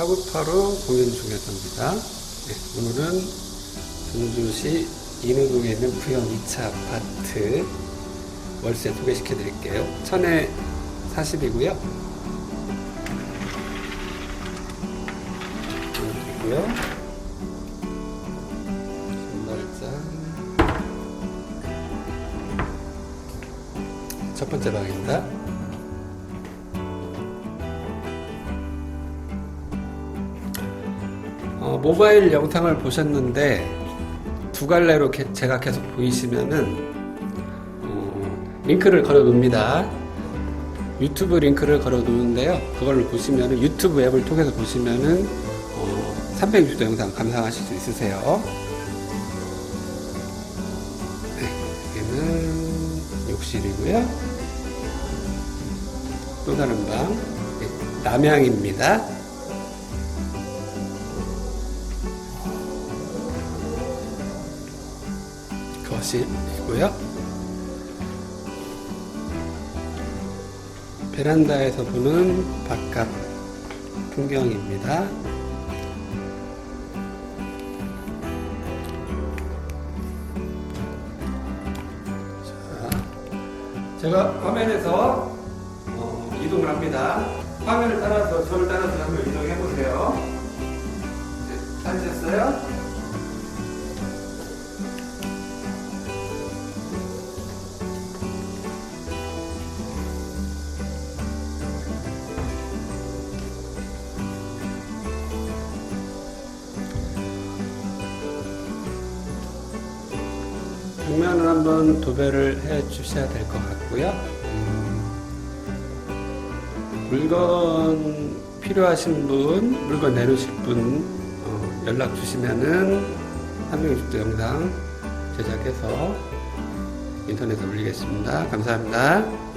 4985 공연중개사입니다. 네, 오늘은 전주시 인후동에 있는 부영 2차 아파트 월세 소개시켜 드릴게요. 천에 40이고요. 보여드리고요. 전달장 첫 번째 방입니다. 어, 모바일 영상을 보셨는데 두 갈래로 게- 제가 계속 보이시면은 어, 링크를 걸어 놓습니다. 유튜브 링크를 걸어 놓는데요. 그걸로 보시면은 유튜브 앱을 통해서 보시면은 어, 360도 영상 감상하실 수 있으세요. 네, 여기는 욕실이고요. 또 다른 방 네, 남향입니다. 거실이고요. 베란다에서 보는 바깥 풍경입니다. 자, 제가 화면에서 어, 이동을 합니다. 화면을 따라서 저를 따라서 한번 이동해 보세요. 벽면을 한번 도배를 해 주셔야 될 것 같고요. 음, 물건 필요하신 분, 물건 내놓으실 분 어, 연락 주시면은 360도 영상 제작해서 인터넷에 올리겠습니다. 감사합니다.